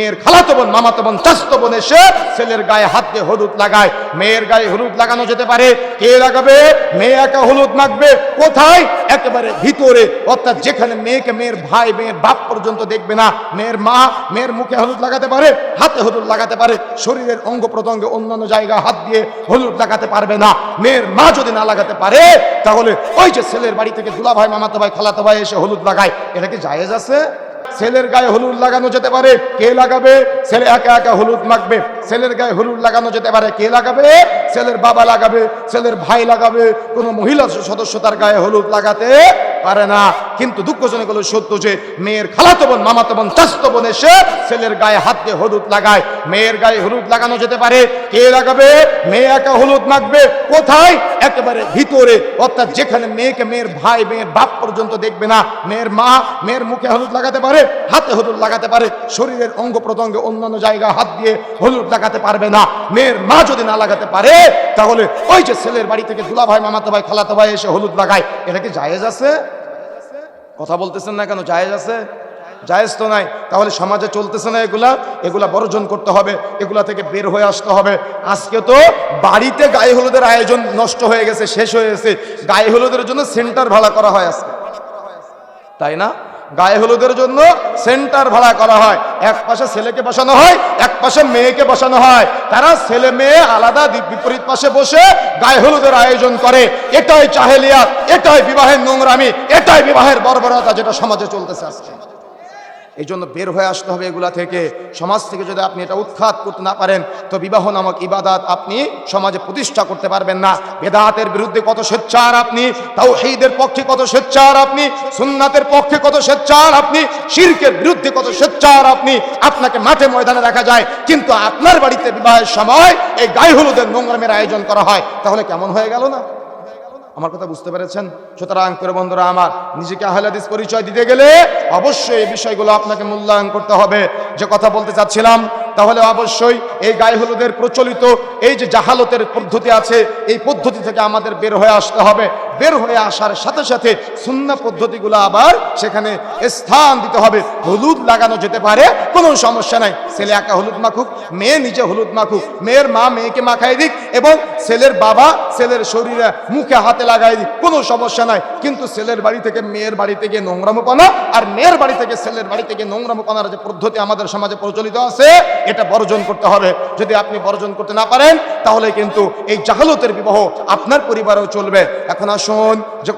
মেয়ের খালাতো বোন, মামাতো বোন চাস্তো বোন এসে ছেলের গায়ে হাত দিয়ে হলুদ লাগায়। মেয়ের গায়ে হলুদ লাগানো যেতে পারে, কে লাগাবে? মেয়ে একা হলুদ মাখবে। কোথায়? একেবারে ভিতরে। অর্থাৎ যেখানে মেয়েকে মেয়ের ভাই, মেয়ের বাপ পর্যন্ত দেখবে না, মেয়ের মা মেয়ের মুখে হলুদ লাগাতে পারে, হাতে হলুদ লাগাতে পারে, শরীরের অঙ্গ প্রত্যঙ্গে অন্যান্য জায়গায় হাত দিয়ে হলুদ লাগাতে পারবে না। মেয়ের মা যদি না লাগাতে পারে, তাহলে ওই যে ছেলের বাড়ি থেকে দুলা ভাই মামাতো ভাই, খালাতো ভাই এসে হলুদ লাগায়। এটা কি জায়েজ আছে? ছেলের গায়ে হলুদ লাগানো যেতে পারে, কে লাগাবে? ছেলে একা একা হলুদ মাখবে। ছেলের গায়ে হলুদ লাগানো যেতে পারে, কে লাগাবে? ছেলের বাবা লাগাবে, ছেলের ভাই লাগাবে। কোনো মহিলা সদস্য তার গায়ে হলুদ লাগাতে পারে না। কিন্তু দুঃখজনক হলো সত্য যে, মেয়ের খালাতো বোন, মামাতো বোন চাস্তো বোন এসে ছেলের গায়ে হাত দিয়ে হলুদ লাগায়। মেয়ের গায়ে হলুদ লাগানো যেতে পারে। কে লাগাবে? মেয়ে একা হলুদ মাখবে কোথায়? একেবারে ভিতরে। অর্থাৎ যেখানে মেয়েকে মেয়ের ভাই, মেয়ের বাপ পর্যন্ত দেখবে না, মেয়ের মা, মেয়ের মুখে হলুদ লাগাতে পারে, হাতে হলুদ লাগাতে পারে, শরীরের অঙ্গ প্রত্যঙ্গে অন্যান্য জায়গায় হাত দিয়ে হলুদ লাগাতে পারবে না। মেয়ের মা যদি না লাগাতে পারে, তাহলে ওই যে ছেলের বাড়ি থেকে দুলা ভাই মামাতো ভাই, খালাতো ভাই এসে হলুদ লাগায়। এটা কি জায়েজ আছে? কথা বলতেছেন না কেন? জায়েজ আছে? জায়েজ তো নাই। তাহলে সমাজে চলতেছে না এগুলা? এগুলা বর্জন করতে হবে, এগুলা থেকে বের হয়ে আসতে হবে। আজকে তো বাড়িতে গায়ে হলুদের আয়োজন নষ্ট হয়ে গেছে, শেষ হয়ে গেছে। গায়ে হলুদের জন্য সেন্টার ভাড়া করা হয় আজকে। তাই না? গায়ে হলুদের জন্য সেন্টার ভাড়া করা হয়। এক পাশে ছেলেকে বসানো হয়, এক পাশে মেয়েকে বসানো হয়। তারা ছেলে মেয়ে আলাদা বিপরীত পাশে বসে গায়ে হলুদের আয়োজন করে। এটাই চাহেলিয়াত, এটাই বিবাহের নোংরামি, এটাই বিবাহের বর্বরতা যেটা সমাজে চলতেছে আজকে। এই জন্য বের হয়ে আসতে হবে এগুলা থেকে। সমাজ থেকে যদি আপনি এটা উৎখাত করতে না পারেন, তো বিবাহ নামক ইবাদাত আপনি সমাজে প্রতিষ্ঠা করতে পারবেন না। বেদাতের বিরুদ্ধে কত স্বেচ্ছার আপনি তাও সেইদের পক্ষে কত স্বেচ্ছার আপনি, সুন্নাতের পক্ষে কত স্বেচ্ছার আপনি, শিরকের বিরুদ্ধে কত স্বেচ্ছার আপনি, আপনাকে মাঠে ময়দানে দেখা যায়। কিন্তু আপনার বাড়িতে বিবাহের সময় এই গায়ে হলুদের নোংরামের আয়োজন করা হয়। তাহলে কেমন হয়ে গেল না? আমার কথা বুঝতে পেরেছেন? সুতরাং করে বন্ধুরা, আমার নিজেকে আহলাদিস পরিচয় দিতে গেলে অবশ্যই এই বিষয়গুলো আপনাকে মূল্যায়ন করতে হবে। যে কথা বলতে চাচ্ছিলাম, তাহলে অবশ্যই এই গায়ে হলুদের প্রচলিত এই যে জাহালতের পদ্ধতি আছে, এই পদ্ধতি থেকে আমাদের বের হয়ে আসতে হবে। বের হয়ে আসার সাথে সাথে সুন্না পদ্ধতিগুলো আবার সেখানে স্থান দিতে হবে। হলুদ লাগানো যেতে পারে, কোনো সমস্যা নাই। ছেলে একা হলুদ মাখুক, মেয়ে নিজে হলুদ মাখুক। মেয়ের মা মেয়েকে মাখাই দিক এবং ছেলের বাবা ছেলের শরীরে মুখে হাতে লাগাই দিক, কোনো সমস্যা নাই। কিন্তু ছেলের বাড়ি থেকে মেয়ের বাড়ি থেকে নোংরামোপনা আর মেয়ের বাড়ি থেকে ছেলের বাড়ি থেকে নোংরামোপনার যে পদ্ধতি আমাদের সমাজে প্রচলিত আছে, এটা বর্জন করতে হবে। যদি আপনি বর্জন করতে না পারেন তাহলে কিন্তু এই জাহালতের বিবাহ আপনার পরিবারও চলবে। এখন আসুন যে